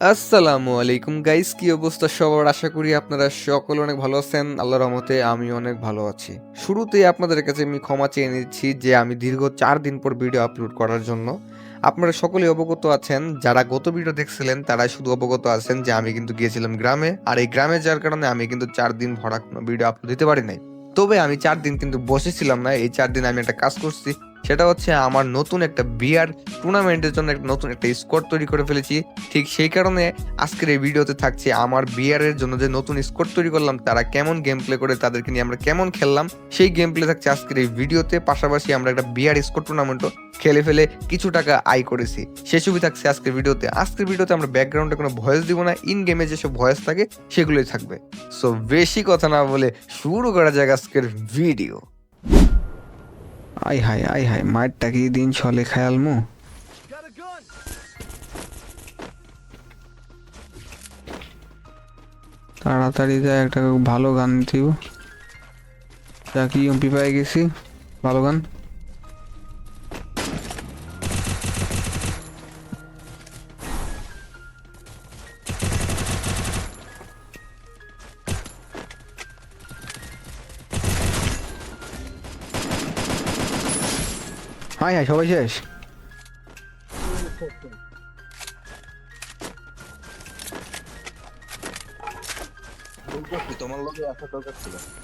আসসালামু আলাইকুম গাইস কি অবস্থা সবার? আশা করি আপনারা সকলে অনেক ভালো আছেন। আল্লাহর রহমতে আমি অনেক ভালো আছি। শুরুতেই আপনাদের কাছে আমি ক্ষমা চেয়ে নিচ্ছি যে আমি দীর্ঘ চার দিন পর ভিডিও আপলোড করার জন্য আপনারা সকলে অবগত আছেন। যারা গত ভিডিও দেখছিলেন তারা শুধু অবগত আছেন যে আমি কিন্তু গিয়েছিলাম গ্রামে। আর এই গ্রামে যাওয়ার কারণে আমি কিন্তু চার দিন ভরা ভিডিও আপলোড দিতে পারি নাই। তবে আমি চার দিন কিন্তু বসেছিলাম না। এই চার দিন আমি একটা কাজ করছি। সেটা হচ্ছে আমার নতুন একটা বিয়ার টুর্নামেন্টের জন্য একটা নতুন একটা স্কোর তৈরি করে ফেলেছি। ঠিক সেই কারণে আজকের এই ভিডিওতে থাকছে আমার বিয়ারের জন্য যে নতুন স্কোর তৈরি করলাম, তারা কেমন গেম প্লে করে, তাদেরকে নিয়ে আমরা কেমন খেললাম, সেই গেম প্লে থাকছে আজকের এই ভিডিওতে। পাশাপাশি আমরা একটা বিয়ার স্কোর টুর্নামেন্টও খেলে ফেলে কিছু টাকা আয় করেছি। সে ছবি থাকছে আজকের ভিডিওতে। আজকের ভিডিওতে আমরা ব্যাকগ্রাউন্ডে কোনো ভয়েস দিব না ইন গেমে যেসব ভয়েস থাকে, সেগুলোই থাকবে। সো বেশি কথা না বলে শুরু করা যাক আজকের ভিডিও আই হাই আই হাই মায়েরটা কি দিন চলে খেয়াল মু? তাড়াতাড়ি যা, একটা ভালো গান দিব। যা কি এমপি পাই গেছি, ভালো গান। হাই হাই সবাই শেষ?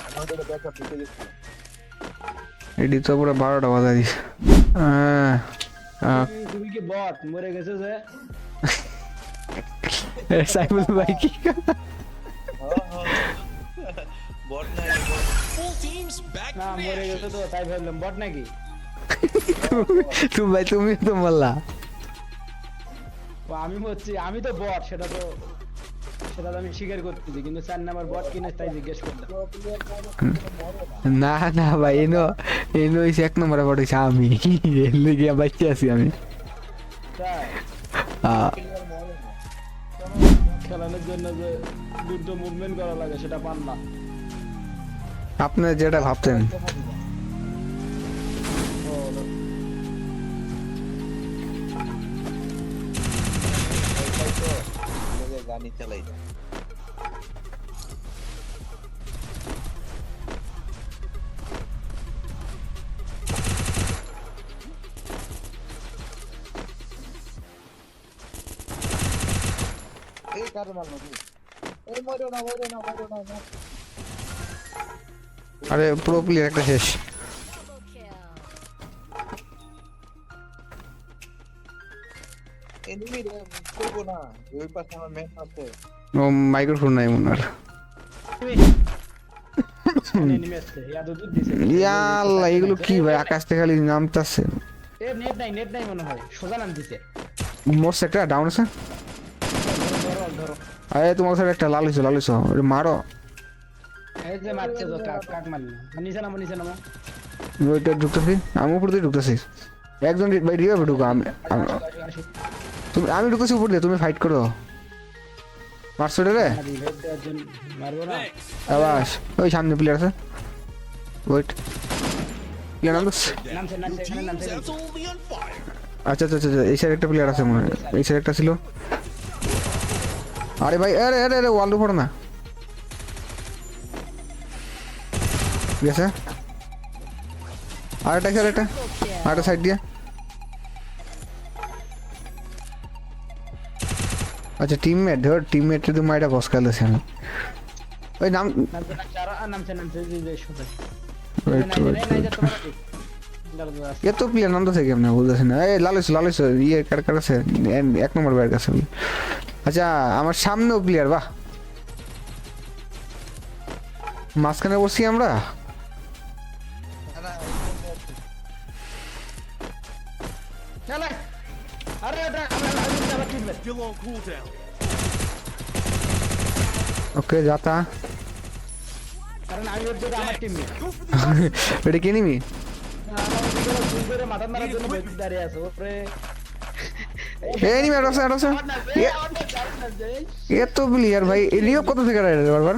আমার তো পুরো বারোটা বাজা দিস তুমি কি বট মরে গেছে যে সাইবুল ভাই কি বট না মরে গেছে তো তাই ভাবলাম বট নাকি? তুমি ভাই তুমি তো বললা। আমি হচ্ছি আমি তো বট সেটা তো সেটা তো আমি স্বীকার করতেছি কিন্তু চার নাম্বার বট কিনে তাই জিজ্ঞেস করলাম। না না ভাই এনো এনো হইছে এক নম্বরে পড়েছে আমি। এর লিগে বাচ্চা আছি আমি। খেলানোর জন্য যে দ্রুত মুভমেন্ট করা লাগে সেটা পান না। আপনি যেটা ভাবতেন। গানি চালাই এই কার মারলো তুই এই মরো না মরো না মরো না। আরে প্রো প্লেয়ার একটা শেষ। এনিমি রে করব না ওই পাশে আমার ম্যাচ আছে। ও মাইক্রোফোন নাই মনে দিছে। ইয়াল্লা এগুলো কি ভাই আকাশ থেকে খালি নামতাছে। নেট নাই নেট নাই মনে হয় সোজা নাম দিছে। মোর একটা ডাউন আছে? আরে তোমার সাথে একটা লাল হইছো লাল হইছো মারো। এই যে মারছে তো কাক কাক মারলি। নিচে নামো নিচে নামো। ওইটা ঢুকতেছি আমি উপর দিয়ে ঢুকতেছি। একজন ভাই রিভাবে ঢুকো আমি। তুমি আমি ঢুকেছি উপর দিয়ে, তুমি ফাইট করো। মারছো রে আবাস। ওই সামনে প্লেয়ার আছে। ওয়েট প্লেয়ার নাম তো- নামছে নামছে এখানে নামছে Absolutely on fire. আচ্ছা আচ্ছা আচ্ছা এই সাইড একটা প্লেয়ার আছে মনে হয়। এই সাইড একটা ছিল। আরে ভাই, আরে আরে আরে ওয়াল উপর না। ঠিক আছে? আরেকটা একটা আরেকটা। সাইড দিয়ে। আচ্ছা টিমমেট ধর টিমমেট তো মাইটা বস খেলেছে আমি। ওই নাম এত প্লেয়ার নাম তো থেকে আপনি বুঝতেছি না। এই লালুস লালুস ইয়ে কার কার আছে এক নম্বর ব্যাট কাছে আচ্ছা আমার সামনেও প্লেয়ার বাহ। মাঝখানে বসছি আমরা। আরে Still on cooldown. ওকে যাতা কারণ আমি হচ্ছে এটা আমার টিমমেট এটা কে নিবি মাথা মারার জন্য দাঁড়িয়ে আছে ওপরে এই আরও আছে আরও আছে এত প্লেয়ার ভাই এলিও কত থেকে রাইডার বারবার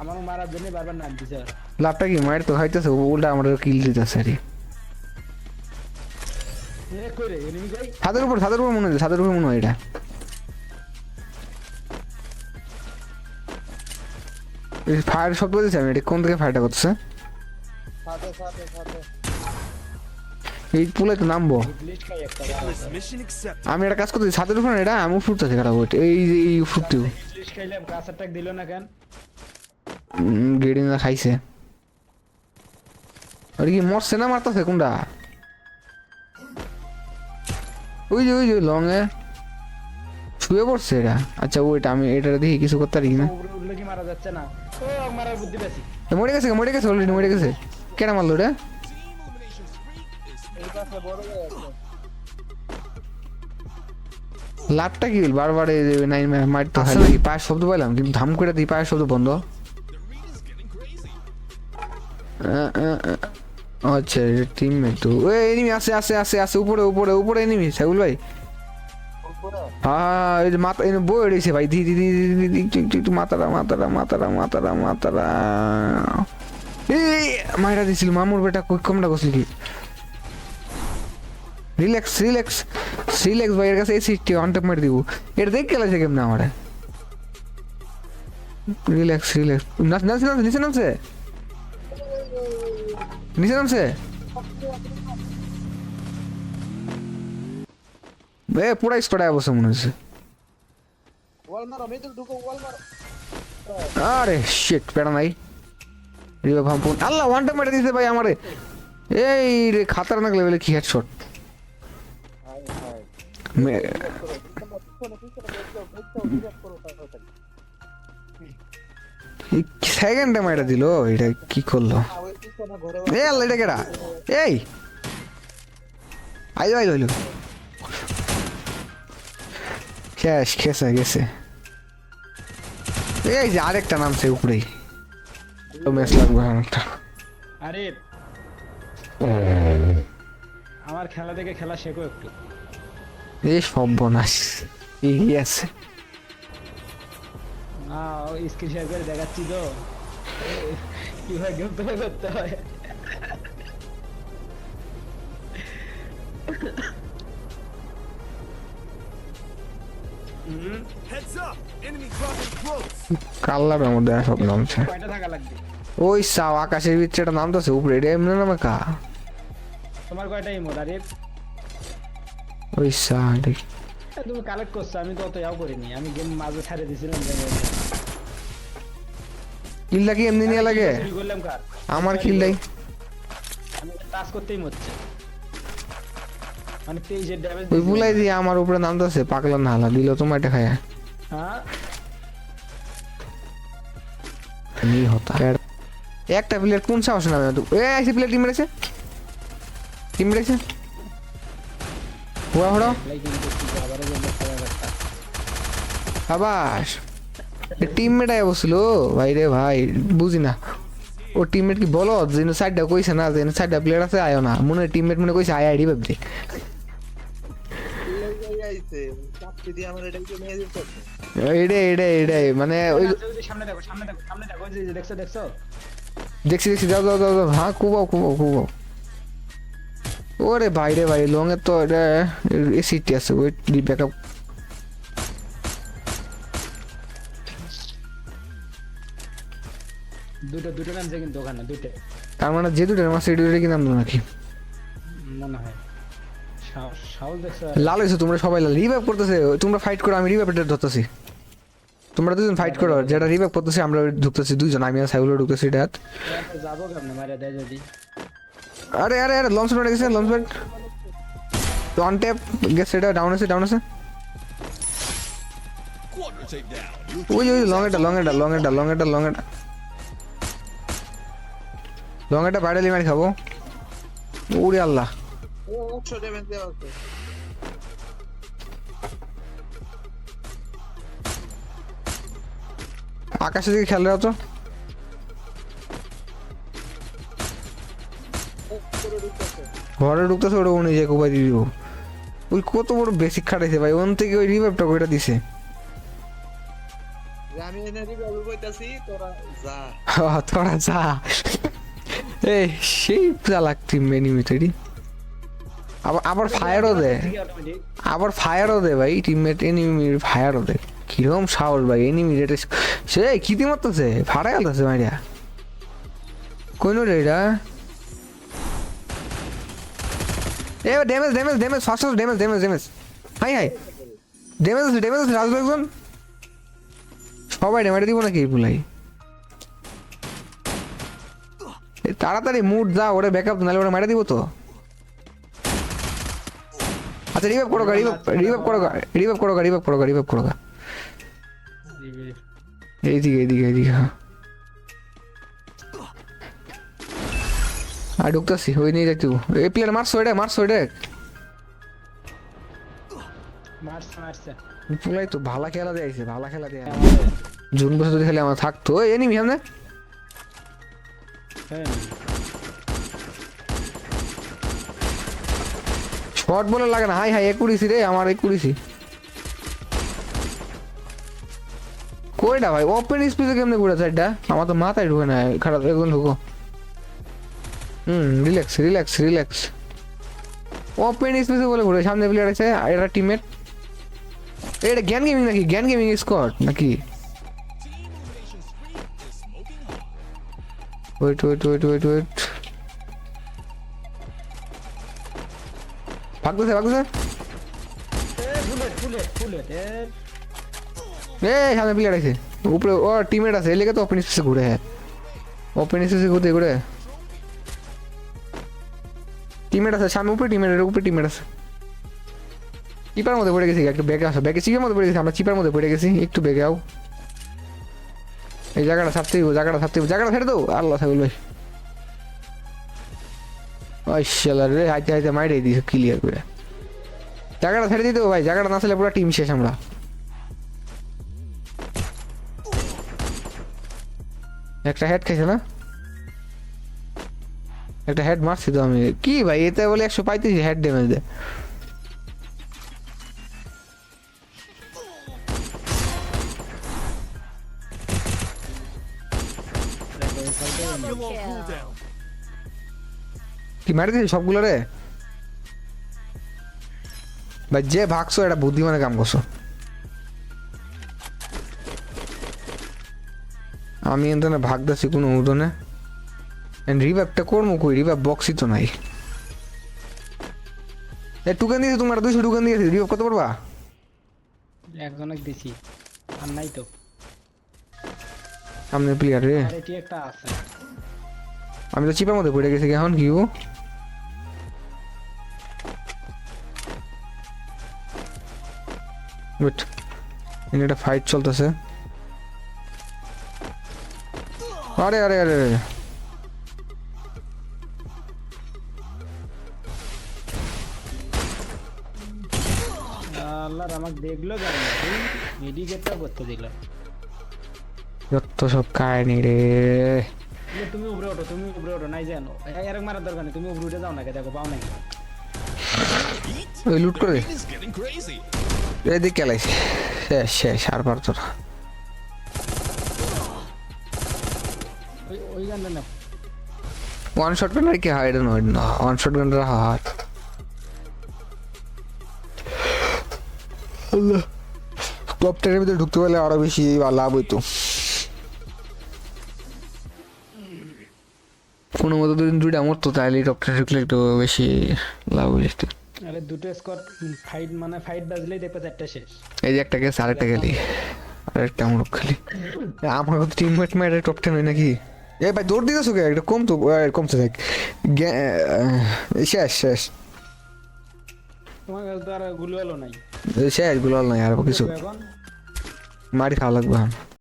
আমার মারার জন্য বারবার নাম দিছে লাভটা কি মায়ের তো হইতেছে উল্টা আমাদের কিল দিতেছে আরে ছাদের উপর ছাদের উপর মনে হয় ছাদের উপর মনে হয় এটা। ফায়ার শব্দ বলতেছে আমি, এটা কোন থেকে ফায়ারটা সাথে এই পুলে তো নামবো. আমি একটা কাজ করতেছি ছাদের উপর এটা আমি ফুটতেছি খারাপ ওইটা এই যে এই অ্যাটাক দিল না কেন গেড়ি না খাইছে। আর কি মরছে না মারতেছে, কোনটা? ওই যে ওই যে লং এ শুয়ে পড়ছে এটা আচ্ছা ওইটা আমি এটা দেখি কিছু করতে পারি না কি মারা যাচ্ছে না ও মারার বুদ্ধি পেয়েছি মরে গেছে মরে গেছে অলরেডি মরে গেছে। কেন মারলো রে লাটটা কি হল? বারবার নাইন মারতে হয় কি পায়ের শব্দ পাইলাম কিন্তু ধাম করে দিই পায়ের শব্দ বন্ধ। আচ্ছা টিমমেট তো। ওই এনিমি আছে আছে আছে আছে উপরে উপরে উপরে এনিমি সাইবুল ভাই। হ্যাঁ এই যে মাথা এই রয়েছে ভাই একটু একটু একটু মাতারা মাতারা মাতারা এই মাইরা দিছিল মামুর বেটা কই কমটা করছিল কি? রিল্যাক্স রিল্যাক্স রিল্যাক্স ভাই এর কাছে এসি টি অন টপ মেরে দিব। এটা দেখ গেলাছে কেমন আমারে। রিল্যাক্স রিল্যাক্স নাচ নাচ নাচ নিচে নিচে নামছে? এ পুরা স্কোয়াড বসে মনে হচ্ছে আরে শিট পেড়া নাই। রিভার ভাম্প আল্লাহ ওয়ানটা মেরে দিতে ভাই আমারে এই রে খাতারনাক লেভেলে কি হেডশট সেকেন্ডে মেরে দিল এটা কি করল এ আল্লাহ এটা কেডা? এই। আইলো আইলো আইলো শেষ খেসে গেছে। এই যে আরেকটা নামছে উপরেই। ম্যাচ লাগবে অনেকটা আরে আমার খেলা দেখে খেলা শেখো একটু। এই সর্বনাশ। এগিয়ে আছে। না স্ক্রিন শেয়ার করে দেখাচ্ছি তো। কীভাবে প্লে করতে হয় close. কাল্লার মধ্যে সব নামছে। ওই সাও আকাশের ভিতরে একটা নামতেছে উপরে এটা এমনি নামে কা? তোমার কয়টা ইমোট আরে ওই সা তুমি কালেক্ট করছ আমি তো অত ইয়াও করিনি আমি গেম মাঝে ছাড়ে দিছিলাম কিলটা কি এমনি নিয়ে লাগে? আমার কিলটাই আমি টাচ করতেই মরছে। মানে তেইশের ড্যামেজ ওই বুলাই দিয়ে আমার উপরে নামতেছে পাগলা না হালা দিল তোমার এটা খায়। হ্যাঁ? নি হতা একটা প্লেয়ার কোন সাহস নামে? এ আইসি প্লেয়ার টিম মেরেছে। টিম মেরেছে। হুয়া হড়ো। আবার জন্য খেলা একটা টিমমেট আয় বসল ভাই রে ভাই বুঝি না। ও টিমমেট কি বলো যেন সাইডটা কইছে না, যেন সাইডটা প্লেয়ার আছে, আয়ো না। মনে টিমমেট মনে কইছে, আয় আইডি ভাবছে এই আইছে চাপটি দিয়ে আমার এটাকে নিয়ে যেতে এডে এডে এডে মানে ওই সামনে দেখো সামনে দেখো সামনে দেখো যে দেখছ দেখছ দেখছি দেখছি যাও যাও যাও। হ্যাঁ কুবাও কুবাও কুবাও। ওরে ভাই রে ভাই লং এর তো এটা এসিটি আছে ওই ব্যাকআপ দুটো দুটো নামছে কিন্তু ওখানে দুটো। তার মানে যে দুটো আমার সেই দুটো কি নাম নাকি? মনে হয়। লাল হয়েছে তোমরা সবাই লাল। রিভাইভ করতেছে তোমরা ফাইট করো আমি রিভাইভ ধরতেছি। তোমরা দুজন ফাইট করো যেটা রিভাইভ করতেছে আমরা ঢুকতেছি দুইজন আমি আর সাইগুলো ঢুকতেছি এটা। যাব কেমনে মারিয়া দেয় যদি। আরে আরে আরে লঞ্চ প্যাড গেছে লঞ্চ প্যাড অন ট্যাপ গেছে এটা ডাউন আছে ডাউন আছে। ওই ওই লং এটা লং এটা লং এটা লং এটা লং এটা। লং এটা বাইরে মারি খাব। ওরে আল্লাহ। আকাশের দিকে খেয়াল রাখো ঘরে ঢুকতেছে ওটা উনি যে কোপাই দিব। ওই কত বড় বেসিক খাটাইছে ভাই ওন থেকে ওই রিভাইভটা কইটা দিছে। আমি এনে রিভাইভ কইতাছি তোরা যা। হ্যাঁ, তোরা যা। এই, সেই চালাক টিম এনিমি তৈরি আবার আবার ফায়ারও দেয় আবার ফায়ারও দে ভাই টিমমেট এনিমির ফায়ারও দে। কীরকম সাহস ভাই এনিমি রেটে সে কি দিয়ে মারতেছে ফাটা গেলতেছে মাইরা। কোন রে এটা? এ damage damage damage first damage damage damage high হাই। ড্যামেজ ড্যামেজ রাজু একজন সবাই ড্যামেজ দিব নাকি ভুলাই তাড়াতাড়ি মুড যা ওরে ব্যাকআপ নাহলে ওরে মারা দিব তো। আচ্ছা রিভাইভ করো গা রিভাইভ করো গা রিভাইভ করো গা রিভাইভ করো গা রিভাইভ করো গা। এইদিকে এইদিকে এইদিকে হ্যাঁ। আর ঢুকতেছি ওই নিয়ে যাইতে এই প্লেয়ার মারছো এটা মারছো এটা পুলাই তো ভালো খেলা দিয়েছে ভালো খেলা দিয়ে জুন বছর যদি খেলে আমার থাকতো এনিমি সামনে। হ্যাঁ শর্ট বলে লাগে না। হাই হাই একুড়িছি রে, আমার একুড়িছি কইটা ভাই? ওপেন স্পেসে কেমনে ঘুরে সাইডটা আমার তো মাথায় ঢুকে না, খারাপ একদম ঢুকো হুম রিল্যাক্স রিল্যাক্স রিল্যাক্স ওপেন স্পেসে বলে ঘুরে, সামনে প্লেয়ার আছে, আর এটা টিমমেট এটা জ্ঞান গেমিং নাকি? জ্ঞান গেমিং স্কট নাকি? Wait wait wait wait wait ভাগতেছে ভাগতেছে এ বুলেট বুলেট বুলেট এ এই সামনে প্লেয়ার আছে। উপরে ও টিমমেট আছে। এলাকা তো ওপেন স্পেসে ঘুরে হ্যাঁ। ওপেন স্পেসে ঘুরতে ঘুরে। টিমমেট আছে সামনে উপরে টিমমেটের উপরে টিমমেট আছে। চিপার মধ্যে পড়ে গেছি একটু ব্যাগে আসো। ব্যাগে চিপের মধ্যে পড়ে গেছি আমরা চিপার মধ্যে পড়ে গেছি। একটু ব্যাগে আও। এই জায়গাটা ছাড়তে হইব জায়গাটা ছাড়তে হইব জায়গাটা ছেড়ে দাও। আল্লাহ সাহেব ভাই। শালা রে, হাইতে হাইতে মাইরে দিয়েছে ক্লিয়ার করে। জায়গাটা ছেড়ে দিতে ভাই, জায়গাটা না ছেলে পুরো টিম শেষ আমরা। একটা হেড খাইছে না? একটা হেড মারছি তো আমি। কি ভাই, এতে বলে একশো পাইতেছি হেড ড্যামেজ দেয়। মারি দিয়েছি সবগুলো রে ভাই যে ভাগছো এটা বুদ্ধিমানে কাম করছ। আমি এখানে ভাগতেছি কোনো উদনে রিভাইভটা করব কই? রিভাইভ বক্সই তো নাই। এ টুকেন দিয়েছি তোমার দুইশো টুকেন দিয়েছি। রিভাইভ কত পারবা? একজনক দিছি। আর নাই তো। সামনে প্লেয়ার রে। একটা আছে। আমি তো চিপার মধ্যে পড়ে গেছি এখন কি ওয়েট এখানে একটা ফাইট চলতেছে। আরে আরে আরে আরে। আল্লাহর আমাকে দেখল কেন? মেডিকেটটা করতে দিল যত সব কাহিনী রে। তুমি উপরে ওঠো তুমি উপরে ওঠো। নাই জানো। এরকম মারার দরকার নেই তুমি উপরে উঠে যাও নাকি? দেখো পাও নাকি? ওই লুট করে. এদিক শেষ শেষ আর পারতো না। ওয়ান শট কি হয় এটা নয় না ওয়ান শট গানটা হয় টপ টেনের ভিতরে ঢুকতে পারলে আরও বেশি লাভ হইতো। কোনো মতো দুদিন দুইটা মরতো তাহলে টপ টেনে ঢুকলে একটু বেশি লাভ হয়ে হইতো আরে দুটো স্কট ফাইট মানে ফাইট বাজলেই দেখবে চারটা শেষ। এই যে একটা গেছে আরেকটা গেলি আরেকটা আমরক খালি। আমার কত টিমমেট মেয়েটা টপ টেন হয় নাকি? এ ভাই দৌড় দিতেছো কে? একটা কম তো কমতে থাক। শেষ শেষ। তোমার কাছে তো আরগুলো নাই। শেষগুলো নাই আর কিছু। মারি খাওয়া লাগবে এখন